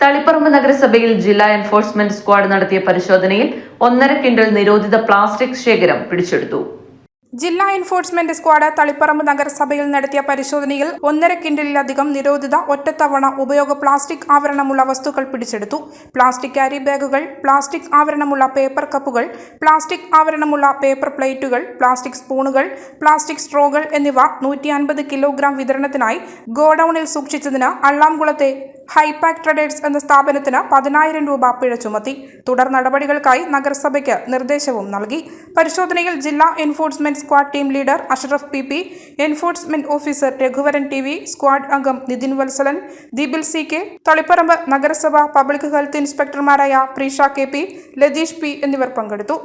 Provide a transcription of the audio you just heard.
തളിപ്പറമ്പ് നഗരസഭയിൽ ജില്ലാ enforcement squad നടത്തിയ പരിശോധനയിൽ ഒന്നര കിൻഡൽ നിരോധിത പ്ലാസ്റ്റിക് ശേഖരം പിടിച്ചെടുത്തു. ജില്ലാ എൻഫോഴ്സ്മെന്റ് സ്ക്വാഡ് തളിപ്പറമ്പ് നഗരസഭയിൽ നടത്തിയ പരിശോധനയിൽ ഒന്നര കിൻഡലിലധികം നിരോധിത ഒറ്റത്തവണ ഉപയോഗ പ്ലാസ്റ്റിക് ആവരണമുള്ള വസ്തുക്കൾ പിടിച്ചെടുത്തു. പ്ലാസ്റ്റിക് ക്യാരി ബാഗുകൾ പ്ലാസ്റ്റിക് ആവരണമുള്ള പേപ്പർ കപ്പുകൾ പ്ലാസ്റ്റിക് ആവരണമുള്ള പേപ്പർ പ്ലേറ്റുകൾ പ്ലാസ്റ്റിക് സ്പൂണുകൾ പ്ലാസ്റ്റിക് സ്ട്രോകൾ എന്നിവ നൂറ്റി അൻപത് കിലോഗ്രാം വിതരണത്തിനായി ഗോഡൌണിൽ സൂക്ഷിച്ചതിന് അള്ളാംകുളത്തെ ഹൈപാക് ട്രഡേഴ്സ് എന്ന സ്ഥാപനത്തിന് പതിനായിരം രൂപ പിഴ ചുമത്തി. തുടർ നടപടികൾക്കായി നഗരസഭയ്ക്ക് നിർദ്ദേശവും നൽകി. പരിശോധനയിൽ ജില്ലാ enforcement squad team leader Ashraf P P enforcement officer Raghuvaran T V squad അംഗം നിതിൻ വത്സലൻ ദീപിൽ സി കെ തളിപ്പറമ്പ് നഗരസഭ public health ഇൻസ്പെക്ടർമാരായ Preesha K P Latheesh P എന്നിവർ പങ്കെടുത്തു.